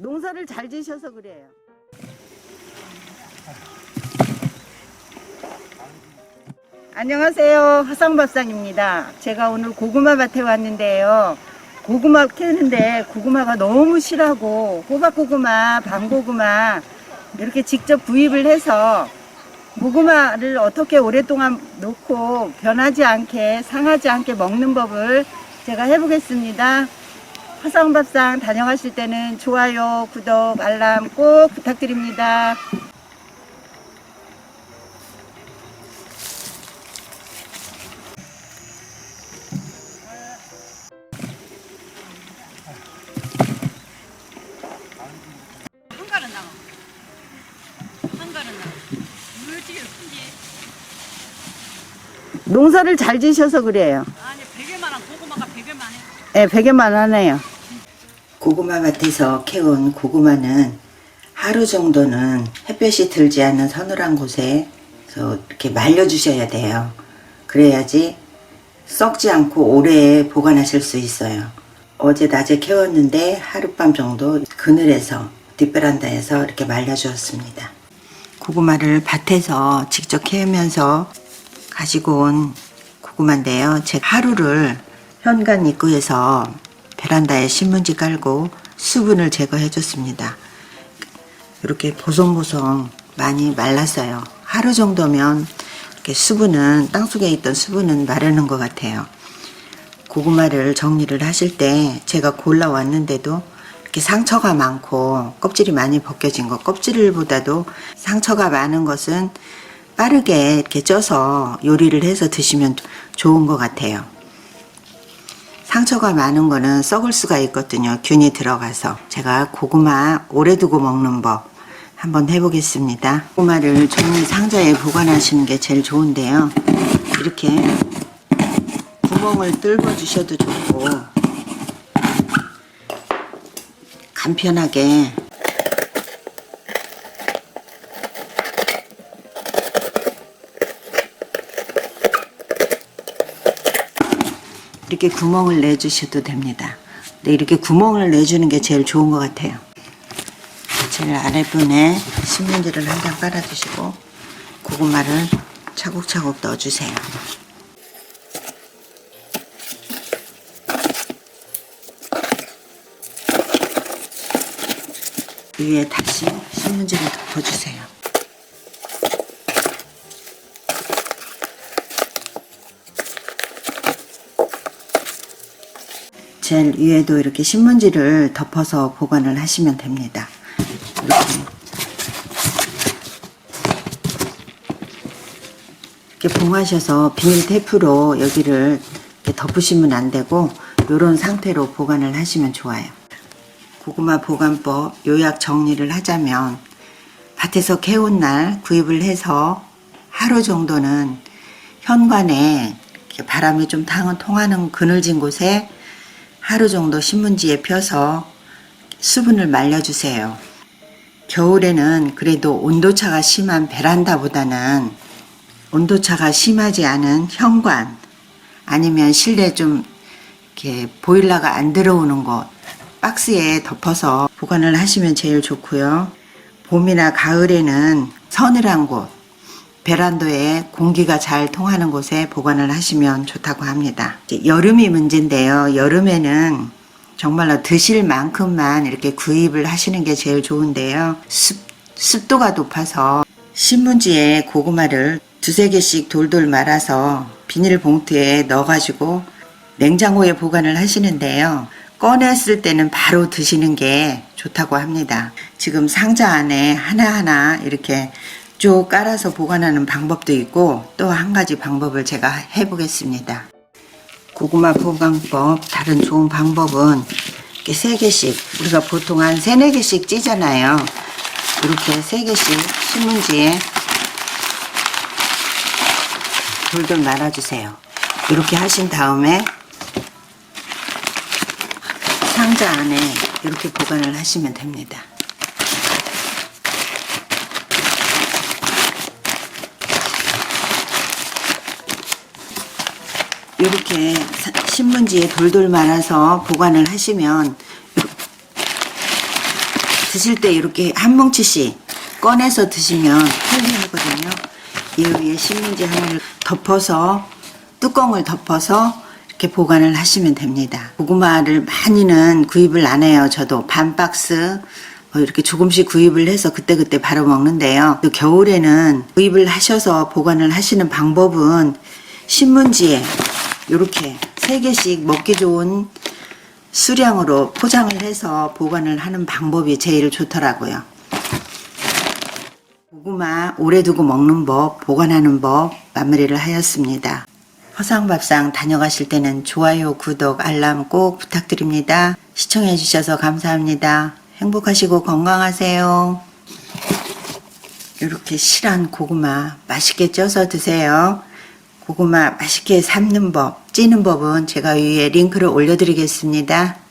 농사를 잘 지셔서 그래요. 안녕하세요. 화성밥상입니다. 제가 오늘 고구마 밭에 왔는데요. 고구마 캐는데 고구마가 너무 실하고 호박고구마, 밤고구마 이렇게 직접 구입을 해서 고구마를 어떻게 오랫동안 놓고 변하지 않게 상하지 않게 먹는 법을 제가 해보겠습니다. 화성밥상 다녀가실 때는 좋아요, 구독, 알람 꼭 부탁드립니다. 농사를 잘 지셔서 그래요. 아니 베개만 한 고구마가 베개만 해. 네, 베개만 하네요. 고구마 밭에서 캐온 고구마는 하루 정도는 햇볕이 들지 않는 서늘한 곳에서 이렇게 말려주셔야 돼요. 그래야지 썩지 않고 오래 보관하실 수 있어요. 어제 낮에 캐웠는데 하룻밤 정도 그늘에서 뒷베란다에서 이렇게 말려주었습니다. 고구마를 밭에서 직접 캐면서 가지고 온 고구마인데요. 제가 하루를 현관 입구에서 베란다에 신문지 깔고 수분을 제거해 줬습니다. 이렇게 보송보송 많이 말랐어요. 하루 정도면 이렇게 수분은 땅속에 있던 수분은 마르는 것 같아요. 고구마를 정리를 하실 때 제가 골라왔는데도 이렇게 상처가 많고 껍질이 많이 벗겨진 것 껍질보다도 상처가 많은 것은 빠르게 이렇게 쪄서 요리를 해서 드시면 좋은 것 같아요. 상처가 많은 거는 썩을 수가 있거든요. 균이 들어가서. 제가 고구마 오래 두고 먹는 법 한번 해보겠습니다. 고구마를 종이 상자에 보관하시는 게 제일 좋은데요. 이렇게 구멍을 뚫어 주셔도 좋고 간편하게 이렇게 구멍을 내주셔도 됩니다. 근데 이렇게 구멍을 내주는 게 제일 좋은 것 같아요. 제일 아랫분에 신문지를 한 장 깔아주시고 고구마를 차곡차곡 넣어주세요. 위에 다시 신문지를 덮어주세요. 제일 위에도 이렇게 신문지를 덮어서 보관을 하시면 됩니다. 이렇게. 봉하셔서 비닐 테이프로 여기를 덮으시면 안 되고 이런 상태로 보관을 하시면 좋아요. 고구마 보관법 요약 정리를 하자면 밭에서 캐온 날 구입을 해서 하루 정도는 현관에 바람이 좀 탕- 통하는 그늘진 곳에 하루 정도 신문지에 펴서 수분을 말려주세요. 겨울에는 그래도 온도차가 심한 베란다보다는 온도차가 심하지 않은 현관 아니면 실내 좀 이렇게 보일러가 안 들어오는 곳 박스에 덮어서 보관을 하시면 제일 좋고요. 봄이나 가을에는 서늘한 곳 베란다에 공기가 잘 통하는 곳에 보관을 하시면 좋다고 합니다. 여름이 문제인데요. 여름에는 정말로 드실 만큼만 이렇게 구입을 하시는 게 제일 좋은데요. 습, 습도가 높아서 신문지에 고구마를 두세 개씩 돌돌 말아서 비닐봉투에 넣어가지고 냉장고에 보관을 하시는데요. 꺼냈을 때는 바로 드시는 게 좋다고 합니다. 지금 상자 안에 하나하나 이렇게 쭉 깔아서 보관하는 방법도 있고 또 한 가지 방법을 제가 해보겠습니다. 고구마 보관법 다른 좋은 방법은 이렇게 세 개씩 우리가 보통 한 세네 개씩 찌잖아요. 이렇게 세 개씩 신문지에 돌돌 말아주세요. 이렇게 하신 다음에 상자 안에 이렇게 보관을 하시면 됩니다. 이렇게 사- 신문지에 돌돌 말아서 보관을 하시면 드실 때 이렇게 한 뭉치씩 꺼내서 드시면 헬리하거든요. 이 위에 신문지 하나를 덮어서 뚜껑을 덮어서 이렇게 보관을 하시면 됩니다. 고구마를 많이는 구입을 안 해요. 저도 반 박스 뭐 이렇게 조금씩 구입을 해서 그때그때 바로 먹는데요. 또 겨울에는 구입을 하셔서 보관을 하시는 방법은 신문지에 이렇게 세 개씩 먹기 좋은 수량으로 포장을 해서 보관을 하는 방법이 제일 좋더라고요. 고구마 오래 두고 먹는 법, 보관하는 법 마무리를 하였습니다. 허상밥상 다녀가실 때는 좋아요, 구독, 알람 꼭 부탁드립니다. 시청해 주셔서 감사합니다. 행복하시고 건강하세요. 이렇게 실한 고구마 맛있게 쪄서 드세요. 고구마 맛있게 삶는 법, 찌는 법은 제가 위에 링크를 올려드리겠습니다.